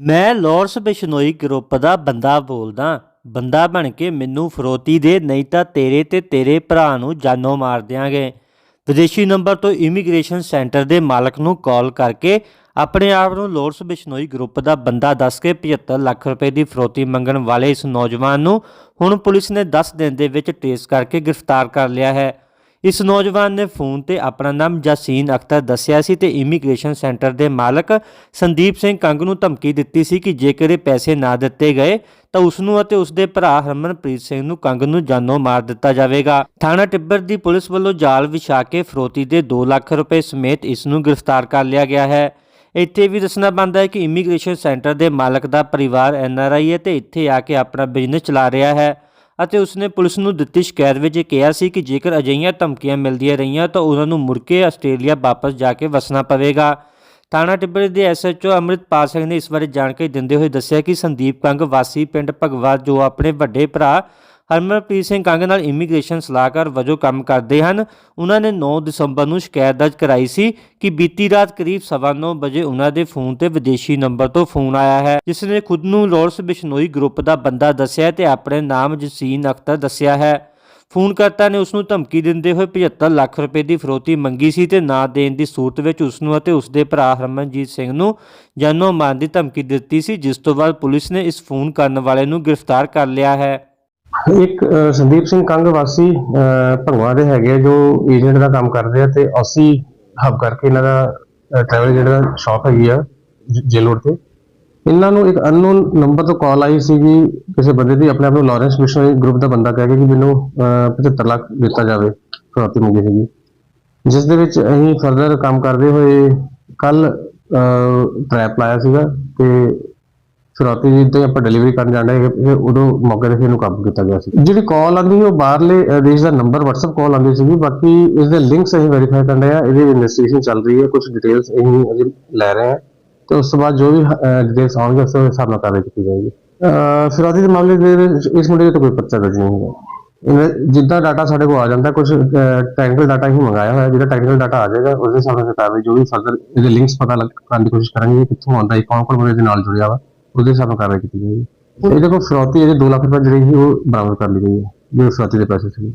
ਮੈਂ Lawrence Bishnoi group ਦਾ ਬੰਦਾ ਬੋਲਦਾ, ਬੰਦਾ ਬਣ ਕੇ ਮੈਨੂੰ ਫਰੋਤੀ ਦੇ, ਨਹੀਂ ਤਾਂ ਤੇਰੇ ਤੇ ਤੇਰੇ ਭਰਾ ਨੂੰ ਜਾਨੋਂ ਮਾਰ ਦਿਆਂਗੇ। ਵਿਦੇਸ਼ੀ ਨੰਬਰ ਤੋਂ ਇਮੀਗ੍ਰੇਸ਼ਨ ਸੈਂਟਰ ਦੇ ਮਾਲਕ ਨੂੰ ਕਾਲ ਕਰਕੇ ਆਪਣੇ ਆਪ ਨੂੰ ਲਾਰੈਂਸ ਬਿਸ਼ਨੋਈ ਗਰੁੱਪ ਦਾ ਬੰਦਾ ਦੱਸ ਕੇ 75 ਲੱਖ ਰੁਪਏ ਦੀ ਫਰੋਤੀ ਮੰਗਣ ਵਾਲੇ ਇਸ ਨੌਜਵਾਨ ਨੂੰ ਹੁਣ ਪੁਲਿਸ ਨੇ 10 ਦਿਨ ਦੇ ਵਿੱਚ ਟ੍ਰੇਸ ਕਰਕੇ ਗ੍ਰਿਫਤਾਰ ਕਰ ਲਿਆ ਹੈ। ਇਸ ਨੌਜਵਾਨ ਨੇ ਫੋਨ ਤੇ ਆਪਣਾ ਨਾਮ ਜਸੀਨ ਅਖਤਰ ਦੱਸਿਆ ਸੀ ਤੇ ਇਮੀਗ੍ਰੇਸ਼ਨ ਸੈਂਟਰ ਦੇ ਮਾਲਕ ਸੰਦੀਪ ਸਿੰਘ ਕੰਗ ਨੂੰ ਧਮਕੀ ਦਿੱਤੀ ਸੀ ਕਿ ਜੇਕਰ ਇਹ ਪੈਸੇ ਨਾ ਦਿੱਤੇ ਗਏ ਤਾਂ ਉਸ ਨੂੰ ਅਤੇ ਉਸ ਦੇ ਭਰਾ ਹਰਮਨਪ੍ਰੀਤ ਸਿੰਘ ਨੂੰ ਕੰਗ ਨੂੰ ਜਾਨੋਂ ਮਾਰ ਦਿੱਤਾ ਜਾਵੇਗਾ। ਥਾਣਾ ਟਿੱਬਰ ਦੀ ਪੁਲਿਸ ਵੱਲੋਂ ਜਾਲ ਵਿਛਾ ਕੇ ਫਰੋਤੀ ਦੇ 2 ਲੱਖ ਰੁਪਏ ਸਮੇਤ ਇਸ ਨੂੰ ਗ੍ਰਿਫਤਾਰ ਕਰ ਲਿਆ ਗਿਆ ਹੈ। ਇੱਥੇ ਵੀ ਦੱਸਣਾ ਬਣਦਾ ਹੈ ਕਿ ਇਮੀਗ੍ਰੇਸ਼ਨ ਸੈਂਟਰ ਦੇ ਮਾਲਕ ਦਾ ਪਰਿਵਾਰ ਐਨਆਰਆਈ ਹੈ ਤੇ ਇੱਥੇ ਆ ਕੇ ਆਪਣਾ ਬਿਜ਼ਨਸ ਚਲਾ ਰਿਹਾ ਹੈ। ਅਤੇ ਉਸਨੇ ਪੁਲਿਸ ਨੂੰ ਦਿੱਤੀ ਸ਼ਿਕਾਇਤ ਵਿੱਚ ਇਹ ਕਿਹਾ ਸੀ ਕਿ ਜੇਕਰ ਅਜਿਹੀਆਂ ਧਮਕੀਆਂ ਮਿਲਦੀਆਂ ਰਹੀਆਂ ਤਾਂ ਉਹਨਾਂ ਨੂੰ ਮੁੜ ਕੇ ਆਸਟ੍ਰੇਲੀਆ ਵਾਪਸ ਜਾ ਕੇ ਵਸਣਾ ਪਵੇਗਾ। ਥਾਣਾ ਟਿੱਬਰ ਦੇ ਐਸਐਚਓ ਅੰਮ੍ਰਿਤਪਾਲ ਸਿੰਘ ਨੇ ਇਸ ਬਾਰੇ ਜਾਣਕਾਰੀ ਦਿੰਦੇ ਹੋਏ ਦੱਸਿਆ ਕਿ ਸੰਦੀਪ ਕੰਗ ਵਾਸੀ ਪਿੰਡ ਭਗਵਾ ਜੋ ਆਪਣੇ ਵੱਡੇ ਭਰਾ ਹਰਮਨਪ੍ਰੀਤ ਸਿੰਘ ਕੰਗ ਨਾਲ ਇਮੀਗ੍ਰੇਸ਼ਨ ਸਲਾਹਕਾਰ ਵਜੋਂ ਕੰਮ ਕਰਦੇ ਹਨ। ਉਹਨਾਂ ਨੇ 9 ਦਸੰਬਰ ਨੂੰ ਸ਼ਿਕਾਇਤ ਦਰਜ ਕਰਾਈ ਸੀ ਕਿ ਬੀਤੀ ਰਾਤ ਕਰੀਬ 9:30 ਵਜੇ ਉਹਨਾਂ ਦੇ ਫੋਨ ਤੇ ਵਿਦੇਸ਼ੀ ਨੰਬਰ ਤੋਂ ਫੋਨ ਆਇਆ ਹੈ ਜਿਸ ਨੇ ਖੁਦ ਨੂੰ ਲਾਰੈਂਸ ਬਿਸ਼ਨੋਈ ਗਰੁੱਪ ਦਾ ਬੰਦਾ ਦੱਸਿਆ ਤੇ ਆਪਣੇ ਨਾਮ ਜਸੀਨ ਅਖਤਰ ਦੱਸਿਆ ਹੈ। ਫੋਨਕਰਤਾ ਨੇ ਉਸ ਨੂੰ ਧਮਕੀ ਦਿੰਦੇ ਹੋਏ 75 ਲੱਖ ਰੁਪਏ ਦੀ ਫਰੋਤੀ ਮੰਗੀ ਸੀ ਤੇ ਨਾ ਦੇਣ ਦੀ ਸੂਰਤ ਵਿੱਚ ਉਸ ਨੂੰ ਅਤੇ ਉਸ ਦੇ ਭਰਾ ਹਰਮਨਜੀਤ ਸਿੰਘ ਨੂੰ ਜਾਨੋਂ ਮਾਰਨ ਦੀ ਧਮਕੀ ਦਿੱਤੀ ਸੀ, ਜਿਸ ਤੋਂ ਬਾਅਦ ਪੁਲਿਸ ਨੇ ਇਸ ਫੋਨ ਕਰਨ ਵਾਲੇ ਨੂੰ ਗ੍ਰਿਫਤਾਰ ਕਰ ਲਿਆ ਹੈ। ਇੱਕ ਸੰਦੀਪ ਸਿੰਘ ਕੰਗ ਵਾਸੀ ਭੰਗਵਾ ਦੇ ਹੈਗੇ ਜੋ ਏਜੰਟ ਦਾ ਕੰਮ ਕਰਦੇ ਆ ਤੇ ਅਸੀਂ ਹੱਬ ਕਰਕੇ ਇਹਨਾਂ ਦਾ ਟਰੈਵਲ ਏਜੰਟ ਸ਼ਾਪ ਹੈਗੀ ਆ, ਜ- ਤੇ। ਇਹਨਾਂ ਨੂੰ ਇੱਕ ਅਨਨੋਨ ਨੰਬਰ ਤੋਂ ਕਾਲ ਆਈ ਸੀਗੀ ਕਿਸੇ ਬੰਦੇ ਦੀ ਆਪਣੇ ਆਪ ਨੂੰ ਲਾਰੈਂਸ ਮਿਸ਼ਨਰੀ ਗਰੁੱਪ ਦਾ ਬੰਦਾ ਕਹਿ ਕੇ ਕਿ ਮੈਨੂੰ 75 ਲੱਖ ਦਿੱਤਾ ਜਾਵੇ ਫਰੋਤੀ ਮੰਗੀ ਸੀਗੀ ਜਿਸ ਦੇ ਵਿੱਚ ਅਸੀਂ ਫਰਦਰ ਕੰਮ ਕਰਦੇ ਹੋਏ ਕੱਲ ਟ੍ਰੈਪ ਲਾਇਆ ਸੀਗਾ ਤੇ ਫਿਰੌਤੀ ਜੀ ਤੇ ਆਪਾਂ ਡਿਲੀਵਰੀ ਕਰਨ ਜਾਂਦੇ ਹੈਗੇ ਫਿਰ ਉਦੋਂ ਮੌਕੇ ਤੇ ਇਹਨੂੰ ਕਾਬੂ ਕੀਤਾ ਗਿਆ ਸੀ। ਜਿਹੜੀ ਕਾਲ ਆਂਦੀ ਉਹ ਬਾਹਰਲੇ ਦੇਸ਼ ਦਾ ਨੰਬਰ WhatsApp ਕਾਲ ਆਂਦੀ ਸੀਗੀ ਬਾਕੀ ਇਸ ਦੇ ਲਿੰਕਸ ਅਸੀਂ ਵੈਰੀਫਾਈ ਕਰਨ ਰਹੇ ਆ ਇਹਦੀ ਇਨਵੈਸਟੀਗੇਸ਼ਨ ਚੱਲ ਰਹੀ ਹੈ ਕੁਝ ਡਿਟੇਲਸ ਅਸੀਂ ਅਜੇ ਲੈ ਰਹੇ ਹਾਂ ਤੇ ਉਸ ਤੋਂ ਬਾਅਦ ਜੋ ਵੀ ਡਿਟੇਲਸ ਆਉਣਗੇ ਉਸ ਦੇ ਹਿਸਾਬ ਨਾਲ ਕਾਰਵਾਈ ਕੀਤੀ ਜਾਏਗੀ। ਅਹ, ਦੇ ਮਾਮਲੇ ਦੇ ਵਿੱਚ ਇਸ ਮੁੰਡੇ ਦੇ ਕੋਈ ਪਰਚਾ ਦਰਜ ਨਹੀਂ ਹੈਗਾ ਜਿੱਦਾਂ ਡਾਟਾ ਸਾਡੇ ਕੋਲ ਆ ਜਾਂਦਾ ਕੁਝ ਟੈਕਨੀਕਲ ਡਾਟਾ ਹੀ ਮੰਗਾਇਆ ਹੋਇਆ ਜਿਹੜਾ ਟੈਕਨੀਕਲ ਡਾਟਾ ਆ ਜਾਏਗਾ ਉਸ ਦੇ ਹਿਸਾਬ ਨਾਲ ਜੋ ਵੀ ਫਰਦਰ ਇਹਦੇ ਲਿੰਕਸ ਪਤਾ ਕਰਨ ਦੀ ਕੋਸ਼ਿਸ਼ ਕਰਾਂਗੇ ਕਿ ਕਿੱਥੋਂ ਆਉਂਦਾ ਹੈ ਕੌਣ ਕੌਣ ਮੇਰੇ ਨਾਲ ਜੁੜਿਆ ਵਾ। ਉਹਦੇ ਹਿਸਾਬ ਨਾਲ ਕਾਰਵਾਈ ਕੀਤੀ ਜਾਏਗੀ। ਇਹਦੇ ਕੋਲ ਫਰੌਤੀ ਇਹਦੇ 2 ਲੱਖ ਰੁਪਏ ਜਿਹੜੀ ਸੀ ਉਹ ਬਰਾਮਦ ਕਰ ਲਈ ਗਈ ਹੈ ਜੋ ਫਰੌਤੀ ਦੇ ਪੈਸੇ ਸੀ